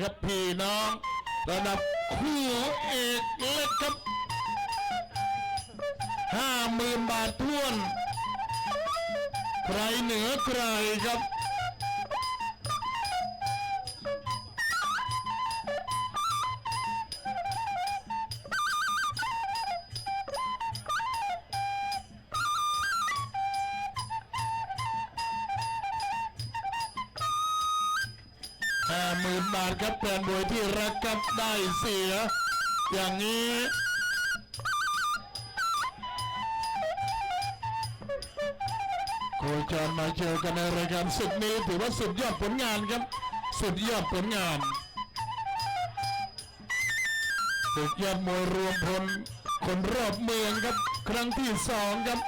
ครับพี่น้องระดับคู่เอกเล็กครับห้าหมื่นบาทท้วน ใครเหนือใครครับ ห้าหมื่นบาทครับแฟนบวยที่รักกับได้เสีย อย่างนี้ โคจรมาเจอกันในรายการสุดนี้ถือว่าสุดยอดผลงานครับ สุดยอดผลงานสุดยอดมวยรวมพลคนรอบเมืองครับ ครั้งที่สองครับ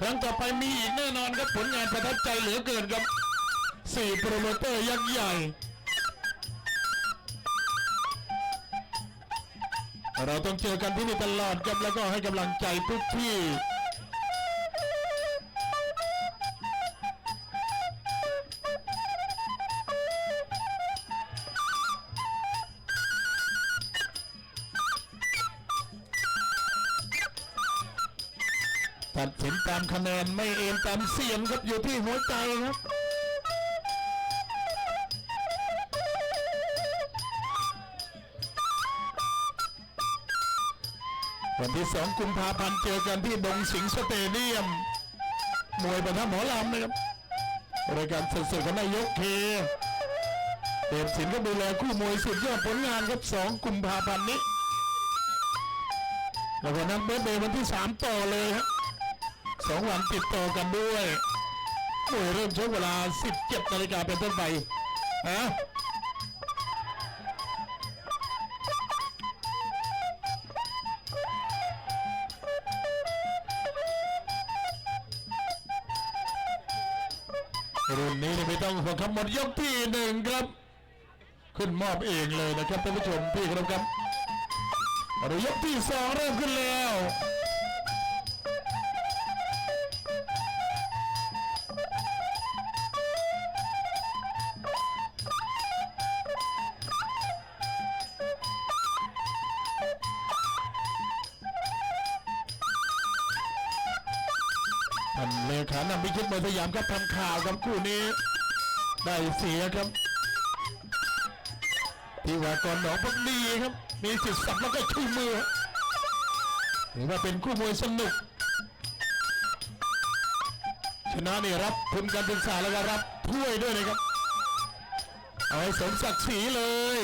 ครั้งต่อไปมีอีกแน่นอนครับผลงานประทับใจเหลือเกินครับสี่โปรโมเตอร์ยักษ์ใหญ่ เราต้องเจอกันที่นี่ตลอดครับแล้วก็ให้กำลังใจทุกที่ตัดสินตามคะแนนไม่เอ็นตามเสียงครับอยู่ที่หัวใจครับ วันที่2กุมภาพันธ์เจอกันที่ดงสิงสเตเดียม มวยประทับหมอลำนะครับรายการสดๆของนายกเคเดชสินก็ดูแลคู่มวยสุดยอดผลงานครับ2กุมภาพันธ์นี้แล้ววันนั้นเบิร์ดเดย์วันที่3ต่อเลยครับสองวันติดต่อกันด้วยมวยเริ่มชกเวลา 17นาฬิกาเป็นต้นไปฮะ เนี่ยไม่ต้งห่วงครับหมดยกที่หนึ่งครับ ขึ้นมอบเองเลยนะครับท่านผู้ชมพี่ครับครับมาดูยกที่สองเริ่มขึ้นแล้วท่านเลขานำพิชิตมวยสยามครับทำข่าวครับคู่นี้ ได้เสียครับที่ว่ากรหนองพักดีครับ มีสิทธิ์สับแล้วก็ชูมือถือว่าเป็นคู่มวยสนุก ชนะนี่รับทุนการศึกษาแล้วก็รับถ้วยด้วยนะครับ เอาให้สมศักดิ์ศรีเลย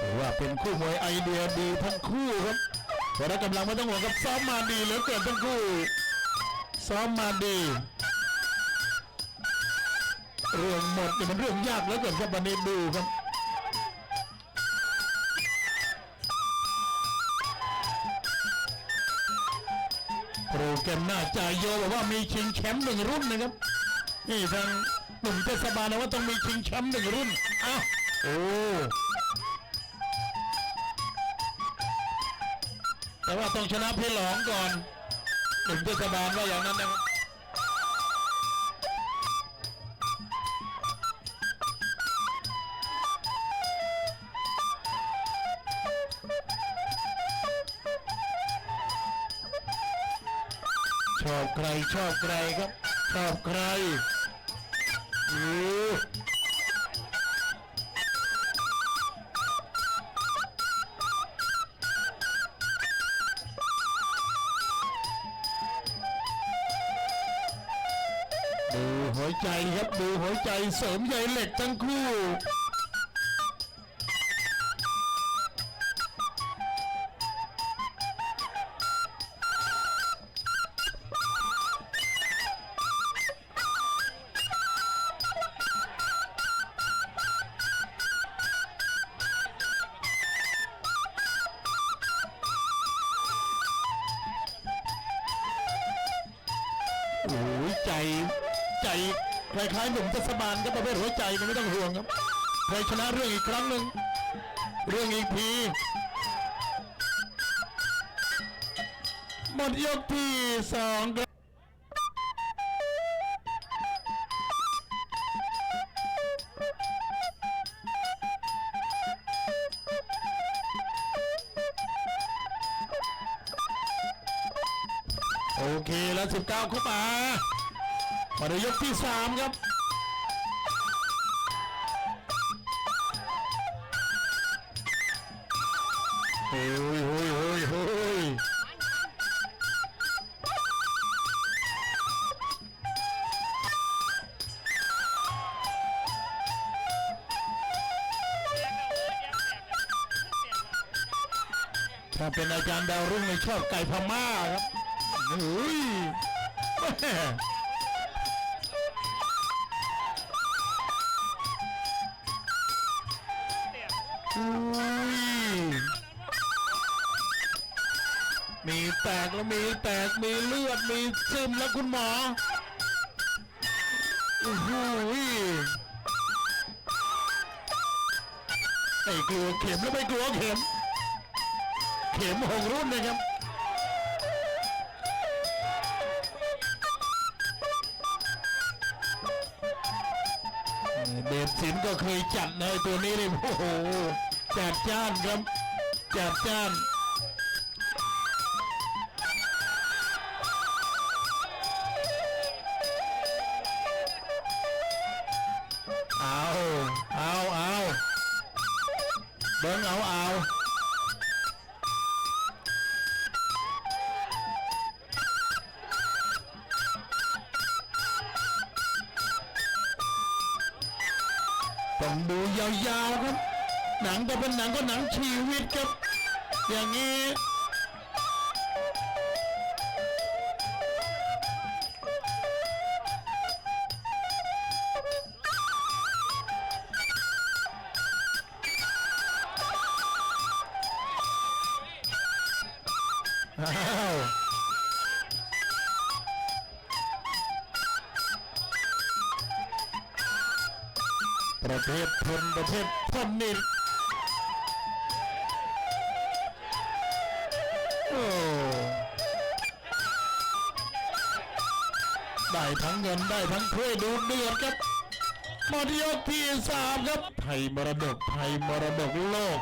ถือว่าเป็นคู่มวยไอเดียดีทั้งคู่ครับ แต่ละกำลังไม่ต้องห่วงครับซ้อมมาดีเหลือเกินทั้งคู่ ซ้อมมาดีเรื่องหมดเนี่มันเรื่องยากเหลือเกินครับวันนี้ดูครับ โปรแกรมหน้าจ่ายโยบอกว่ามีชิงแชมป์หนึ่งรุ่นนะครับ นี่ทางหนุ่มเทศบาลนะว่าต้องมีชิงแชมป์หนึ่งรุ่นอ้าวโอ้ แต่ว่าต้องชนะเพลหลองก่อนหนุ่มเทศบาลว่าอย่างนั้นนะครับชอบใครชอบใครครับ ชอบใครโอ้ ดูหัวใจครับดูหัวใจเสริมใยเหล็กทั้งคู่โอ้ยใจ ใจคล้ายๆหนุ่มเทศบาลก็ประเภทหัวใจนะไม่ต้องห่วงครับเคยชนะเรื่องอีกครั้งหนึ่งเรื่องอีกทีหมดยกที่สองครับโอเคแล้ว 19เข้ามา มาในยกที่สามครับโอ้ยโอ้ยโอ้ยโอ้ยถ้าเป็นอาจารย์ดาวรุ่งในชอบไก่พม่าครับเฮ้ย ตกแล้วมีแตกมีเลือดมีซึมแล้วคุณหมอโอ้โหไม่กลัวเข็มแล้วไม่กลัวเข็ม เข็มหกรุ่นนะครับเดชศิลป์ก็เคยจัดในตัวนี้เลยโอ้โหจัดจ้านครับจัดจ้าน เอาเอาเอาเบิ้งเอาเอาต้องดูยาวๆครับ หนังก็เป็นหนังก็หนังชีวิตครับ อย่างนี้ ประเภททนประเภททนนิดโอ้ได้ทั้งเงินได้ทั้งถ้วยดูเดือดครับหมดยกที่สามครับไทยมรดกไทยมรดกโลก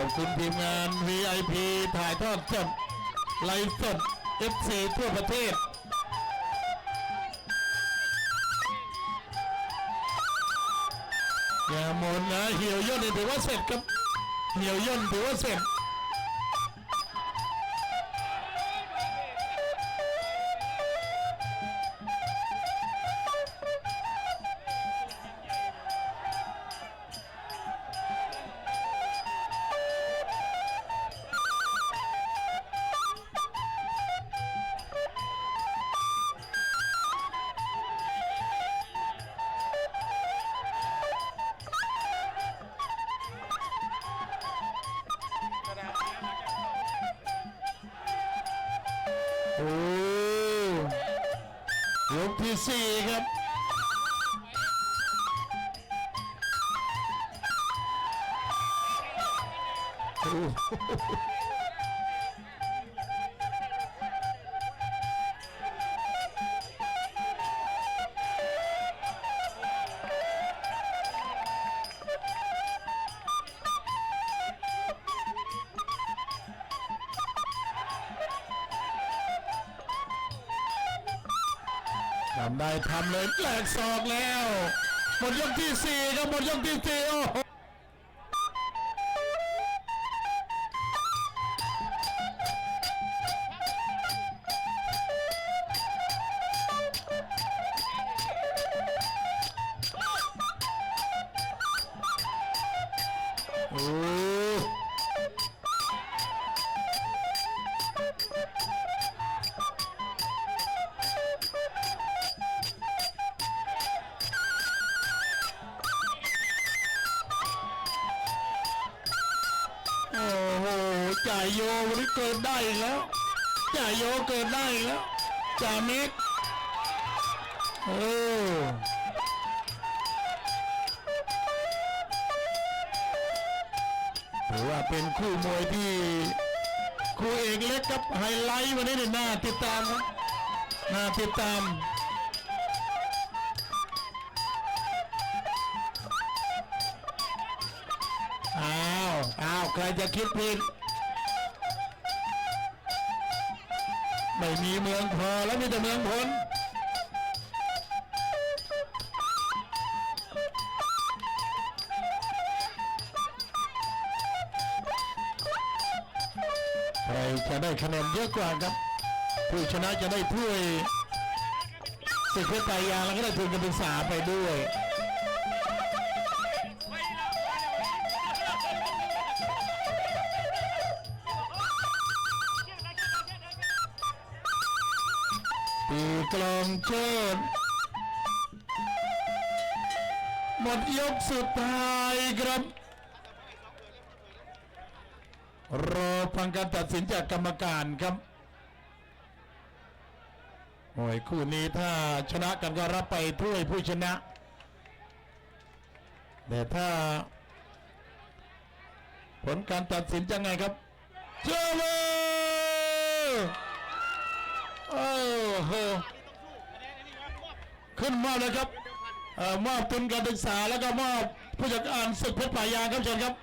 ขอบคุณทีมงาน VIP ถ่ายทอดสดไลฟ์สด FC ทั่วประเทศ อย่าหมดนะเหี่ยวย่นถือว่าเสร็จครับ เหี่ยวย่นถือว่าเสร็จ โอ้ยกที่สี่ครับโอ้ ได้ทำเลยแหลกศอกแล้ว หมดยกที่สี่ครับหมดยกที่สี่โอ้โห จ่ายโยวันนี้เกิดได้อีกแล้ว จ่ายโยเกิดได้อีกแล้วจ่าเมกโอ้ถือว่าเป็นคู่มวยที่คู่เอกเล็กครับไฮไลท์วันนี้เนี่ยน่าติดตามน่าติดตามอ้าวอ้าวใครจะคิดผิด ไม่มีเมืองพอแล้วมีแต่เมืองพลใครจะได้คะแนนเยอะกว่าครับ ผู้ชนะจะได้ถ้วยศึกเพชรไตยางแล้วก็ได้ทุนการศึกษาไปด้วย ตีกลองโชดหมดยกสุดท้ายครับรอฟังการตัดสินจากกรรมการครับโอ้ยคู่นี้ถ้าชนะกันก็รับไปถ้วยผู้ชนะ แต่ถ้า ผลการตัดสินจะไงครับเจ้าเลย โอ้โหขึ้นมอบเลยครับมอบทุนการศึกษาแล้วก็มอบผู้จัดการศึกเพชรป่ายางครับเชิญครับ